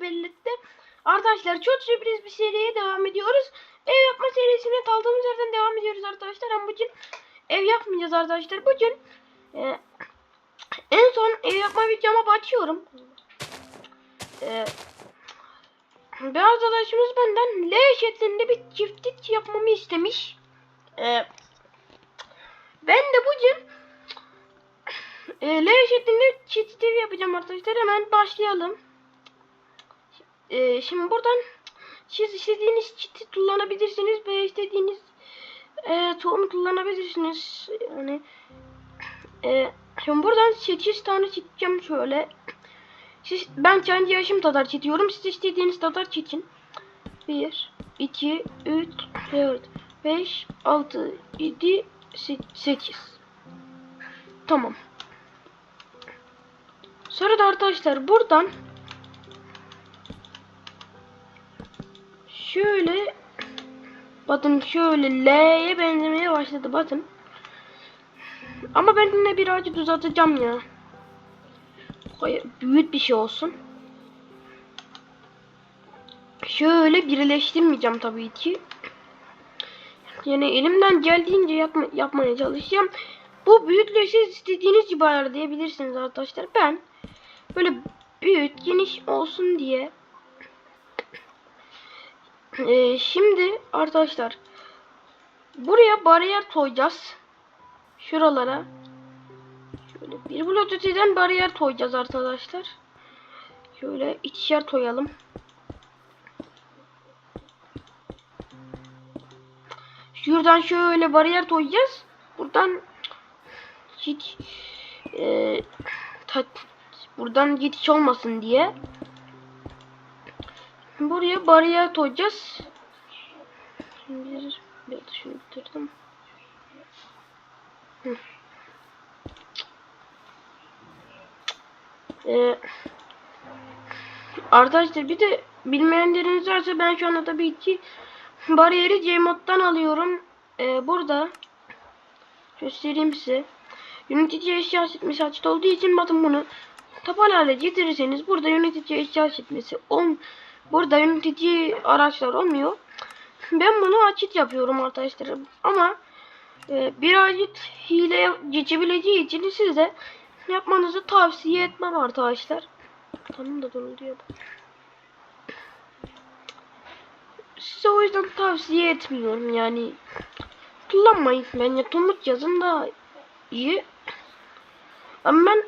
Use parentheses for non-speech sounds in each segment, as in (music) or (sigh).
belirtti. Arkadaşlar çok sürpriz bir seriye devam ediyoruz. Ev yapma serisine kaldığımız yerden devam ediyoruz arkadaşlar. Ama bugün ev yapmayacağız arkadaşlar. Bugün e, en son ev yapma videoma başlıyorum. E, bir arkadaşımız benden L şeklinde bir çiftlik yapmamı istemiş. E, ben de bugün e, L şeklinde çift TV yapacağım arkadaşlar. Hemen başlayalım. E, şimdi buradan siz istediğiniz çiti kullanabilirsiniz ve istediğiniz e, tohum kullanabilirsiniz. Yani e, şimdi buradan 8 tane çiteceğim şöyle. Siz, ben kendi yaşım kadar çitiyorum. Siz istediğiniz kadar çitin. 1, 2, 3, 4, 5, 6, 7, 8. Tamam. Sonra da arkadaşlar buradan şöyle bakın şöyle L'ye benzemeye başladı bakın. Ama ben yine birazcık uzatacağım ya. Hayır, büyük bir şey olsun. Şöyle birleştirmeyeceğim tabii ki. Yani elimden geldiğince yapma, yapmaya çalışacağım. Bu siz istediğiniz gibi ayarlayabilirsiniz arkadaşlar. Ben böyle büyük, geniş olsun diye ee, şimdi arkadaşlar buraya bariyer koyacağız. Şuralara şöyle bir blok öteden bariyer koyacağız arkadaşlar. Şöyle ikişer koyalım. Şuradan şöyle bariyer koyacağız. Buradan hiç e, tat, buradan geçiş olmasın diye buraya bariyer koyacağız. Şimdi bir, bir şunu bitirdim. Hı. Ee, arkadaşlar bir de bilmeyenleriniz varsa ben şu anda tabii ki bariyeri Cmod'dan alıyorum. Ee, burada göstereyim size. Yönetici eşya setmesi açık olduğu için bakın bunu tapal hale getirirseniz burada yönetici eşya setmesi 10 burada yönetici araçlar olmuyor. Ben bunu açık yapıyorum arkadaşlar. Ama e, birazcık hile geçebileceği için size yapmanızı tavsiye etmem arkadaşlar. Tamam da duruluyor. Size o yüzden tavsiye etmiyorum yani. Kullanmayın. Bence Tumut yazın daha iyi. Ama ben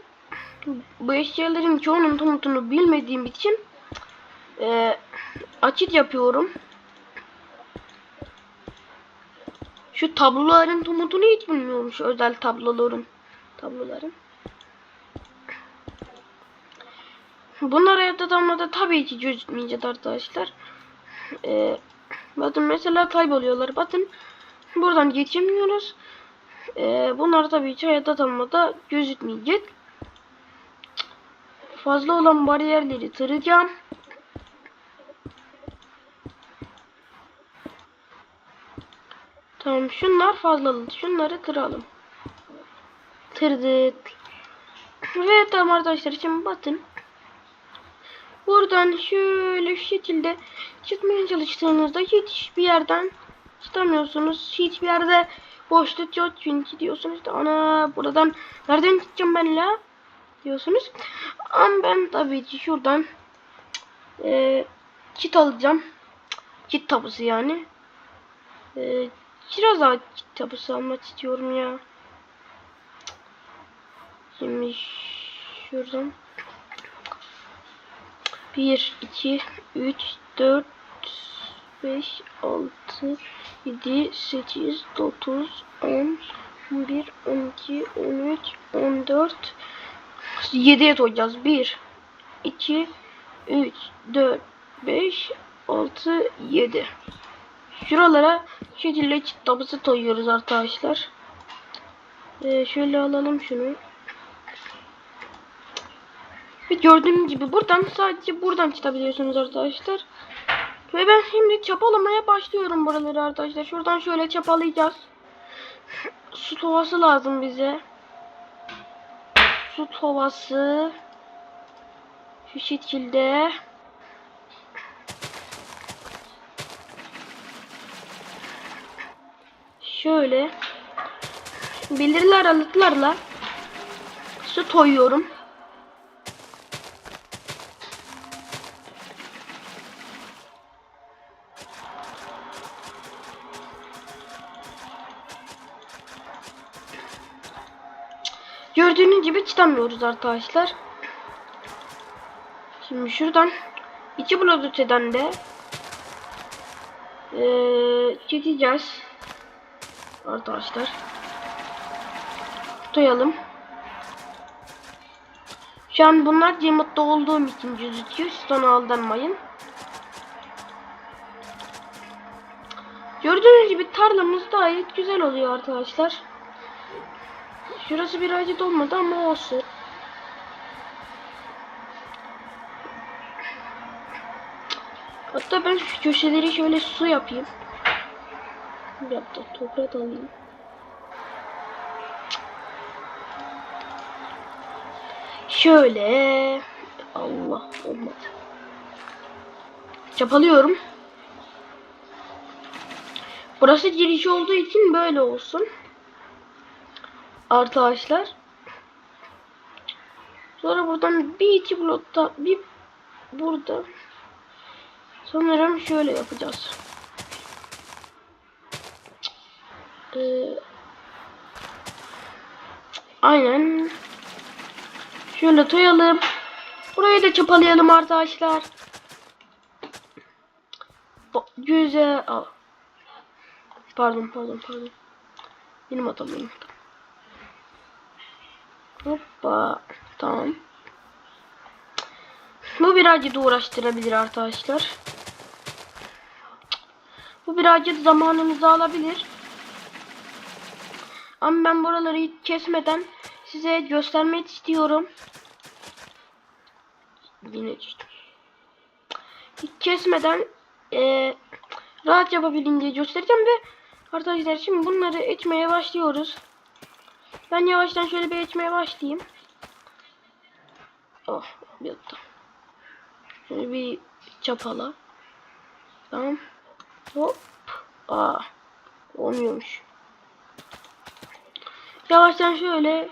bu eşyaların çoğunun Tumut'unu bilmediğim için e, açık yapıyorum. Şu tabloların Tumut'unu hiç bilmiyorum. Şu özel tabloların. Tabloların. Bunlar hayatta tamamda tabii ki gözükmeyecek arkadaşlar. Ee, bakın mesela kayboluyorlar. Bakın buradan geçemiyoruz. Ee, bunlar tabii ki hayatta tamamda gözükmeyecek. Fazla olan bariyerleri tıracağım. Tamam şunlar fazlalı. Şunları kıralım. Tırdık. Ve tamam arkadaşlar şimdi bakın. Buradan şöyle şu şekilde çıkmaya çalıştığınızda hiçbir yerden çıkamıyorsunuz. Hiçbir yerde boşluk yok çünkü diyorsunuz da ana buradan nereden çıkacağım ben la diyorsunuz. Ama ben tabii ki şuradan e, kit alacağım. Kit tabusu yani. E, biraz daha kit tabusu almak istiyorum ya. Şimdi şuradan 1, 2, 3, 4, 5, 6, 7, 8, 9, 10, 11, 12, 13, 14, 7'ye koyacağız. 1, 2, 3, 4, 5, 6, 7. Şuralara şekilde kitabısı koyuyoruz arkadaşlar. Ee, şöyle alalım şunu. Ve gördüğüm gibi buradan sadece buradan çıkabiliyorsunuz arkadaşlar. Ve ben şimdi çapalamaya başlıyorum buraları arkadaşlar. Şuradan şöyle çapalayacağız. (sniffs) Su tovası lazım bize. Su tovası. Şu şekilde. Şöyle belirli aralıklarla su toyuyorum. Gördüğünüz gibi çıkamıyoruz arkadaşlar. Şimdi şuradan içi blodüteden de eee çekeceğiz. Arkadaşlar. Tutayalım. Şu an bunlar Cemut'ta olduğum için gözüküyor. Siz ona aldanmayın. Gördüğünüz gibi tarlamız gayet güzel oluyor arkadaşlar. Şurası birazcık olmadı ama olsun. Hatta ben şu köşeleri şöyle su yapayım. Bir dakika toprak alayım. Şöyle. Allah olmadı. Çapalıyorum. Burası giriş olduğu için böyle olsun. Arkadaşlar. Sonra buradan bir iki blokta bir burada sanırım şöyle yapacağız. Ee, aynen. Şöyle toyalım. Burayı da çapalayalım arkadaşlar. Güzel. Pardon pardon pardon. Benim hatam benim. Hoppa. Tamam. Bu birazcık uğraştırabilir arkadaşlar. Bu birazcık zamanınızı alabilir. Ama ben buraları hiç kesmeden size göstermek istiyorum. Yine. Hiç kesmeden eee rahat yapabildiğince göstereceğim ve arkadaşlar şimdi bunları ekmeye başlıyoruz. Ben yavaştan şöyle bir ekmeye başlayayım. Oh yattı. Şöyle bir çapala. Tamam. Hop. Aa. Olmuyormuş. Yavaştan şöyle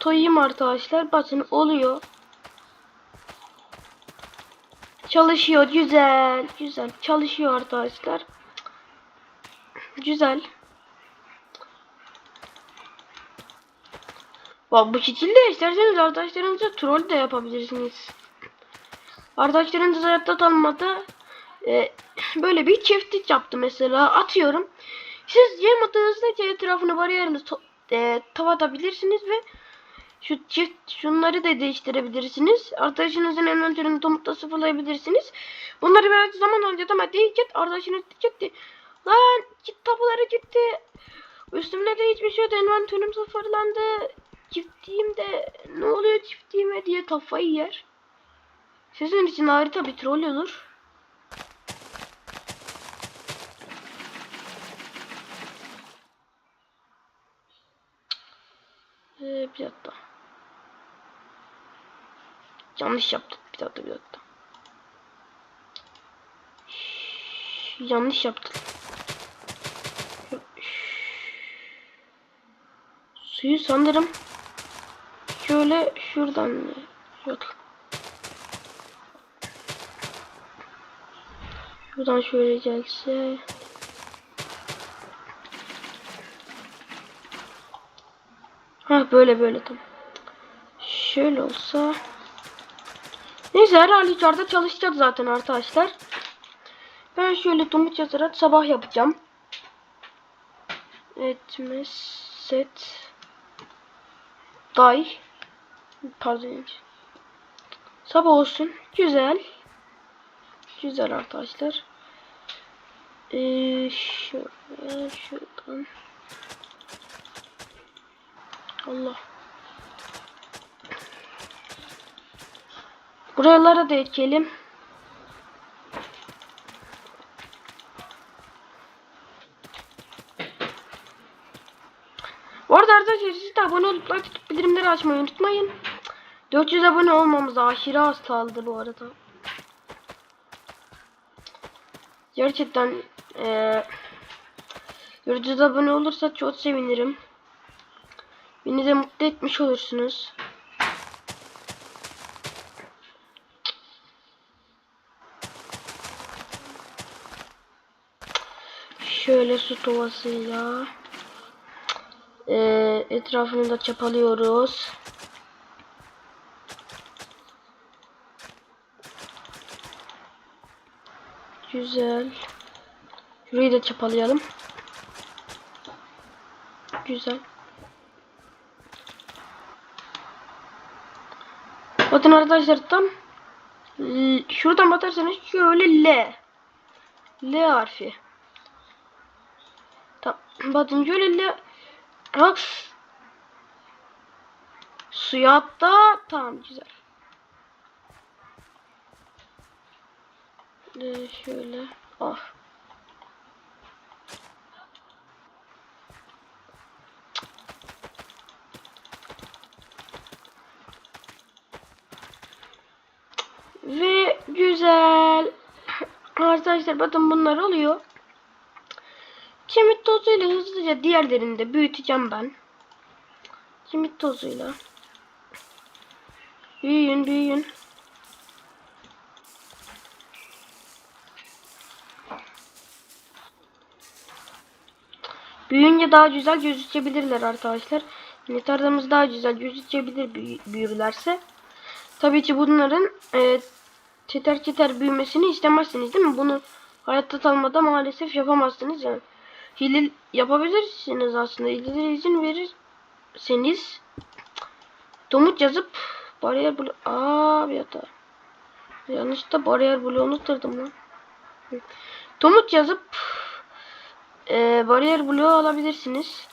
toyayım arkadaşlar. Bakın oluyor. Çalışıyor. Güzel. Güzel. Çalışıyor arkadaşlar. Güzel. Bak bu şekilde isterseniz arkadaşlarınıza troll de yapabilirsiniz. Arkadaşlarınız hayatta kalmadı. Ee, (clears throat) böyle bir çiftlik yaptı mesela. Atıyorum. Siz yem atınızda etrafını bariyeriniz e, tavatabilirsiniz ve şu çift şunları da değiştirebilirsiniz. Arkadaşınızın envanterini tomutla sıfırlayabilirsiniz. Bunları biraz zaman alacak ama diyecek arkadaşınız diyecek de lan git tabuları gitti. Üstümde de hiçbir şey yok. Envanterim sıfırlandı. Çiftliğimde ne oluyor çiftliğime diye kafayı yer. Sizin için harita bir troll olur. Ee, bir dakika. Yanlış yaptık. Bir dakika bir dakika. Yanlış yaptık. Suyu sanırım şöyle şuradan yok. Şuradan şöyle gelse. Ha böyle böyle tam. Şöyle olsa. Neyse her halükarda çalışacak zaten arkadaşlar. Ben şöyle tomut yazarak sabah yapacağım. Etmez set day pardon sabah olsun güzel güzel arkadaşlar ee, şöyle şuradan Allah buralara da ekleyelim Bu arada arkadaşlar siz de abone olup like tutup bildirimleri açmayı unutmayın. 400 abone olmamız aşırı az kaldı bu arada. Gerçekten eee Yurduza abone olursa çok sevinirim. Beni de mutlu etmiş olursunuz. Şöyle su tovasıyla eee, etrafını da çapalıyoruz. Güzel. Şurayı da çapalayalım. Güzel. Bakın arkadaşlar tam şuradan bakarsanız şöyle L. L harfi. Tamam. Bakın şöyle L. Bak. Suya atla. Tamam güzel. Ee, şöyle. Ah. Ve güzel. Arkadaşlar bakın bunlar oluyor. Kemik tozuyla hızlıca diğerlerini de büyüteceğim ben. Kemik tozuyla. Büyüyün büyüyün. Büyüyünce daha güzel gözükebilirler arkadaşlar. Yani tarlamız daha güzel gözükebilir büyü- büyürlerse. Tabii ki bunların e, çeter çeter büyümesini istemezsiniz değil mi? Bunu hayatta kalmada maalesef yapamazsınız yani. Hile yapabilirsiniz aslında. Hilelere izin verirseniz Domut yazıp bariyer blo Aa bir hata. Yanlışlıkla bariyer bloğunu tırdım lan. Domut yazıp e, bariyer bloğu alabilirsiniz.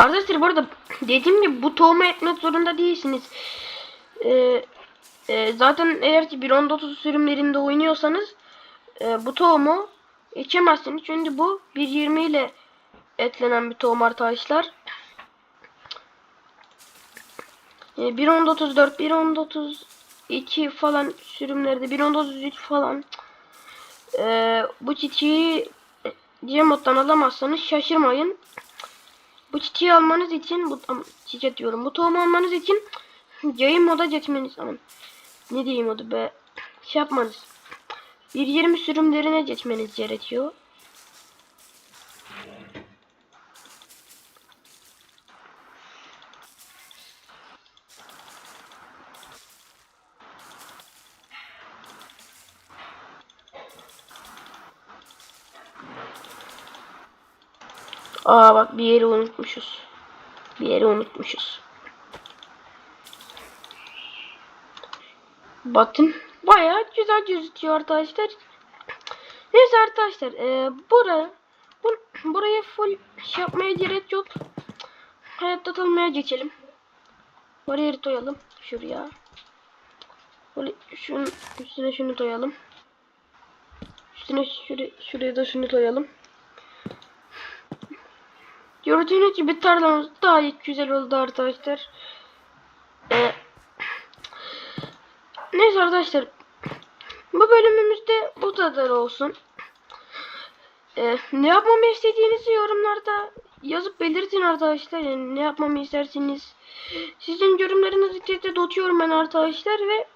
Arkadaşlar bu arada dediğim gibi bu tohumu etmek zorunda değilsiniz. Ee, e, zaten eğer ki 1.19 sürümlerinde oynuyorsanız e, bu tohumu içemezsiniz. Çünkü bu 1.20 ile etlenen bir tohum arkadaşlar. E, 1.34, 1.32 falan sürümlerde 1.33 falan e, bu çiçeği Gmod'dan alamazsanız şaşırmayın. Bu çiçeği almanız için bu çiçek diyorum. Bu tohumu almanız için (clears throat) yayın moda geçmeniz aman. Ne diyeyim o be. Şey yapmanız. 1.20 sürümlerine geçmeniz gerekiyor. Aa bak bir yeri unutmuşuz. Bir yeri unutmuşuz. Bakın bayağı güzel gözüküyor arkadaşlar. Neyse arkadaşlar e, buraya bu, buraya full şey yapmaya gerek yok. Hayatta kalmaya geçelim. Bariyeri koyalım şuraya. Böyle şunun üstüne şunu koyalım. Üstüne şuraya, şuraya da şunu koyalım. Gördüğünüz gibi tarlamız gayet güzel oldu arkadaşlar. Ee, neyse arkadaşlar. Bu bölümümüzde bu kadar olsun. Ee, ne yapmamı istediğinizi yorumlarda yazıp belirtin arkadaşlar. Yani ne yapmamı istersiniz. Sizin yorumlarınızı tete tutuyorum ben arkadaşlar ve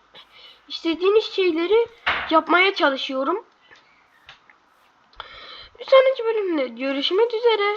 istediğiniz şeyleri yapmaya çalışıyorum. Bir sonraki bölümde görüşmek üzere.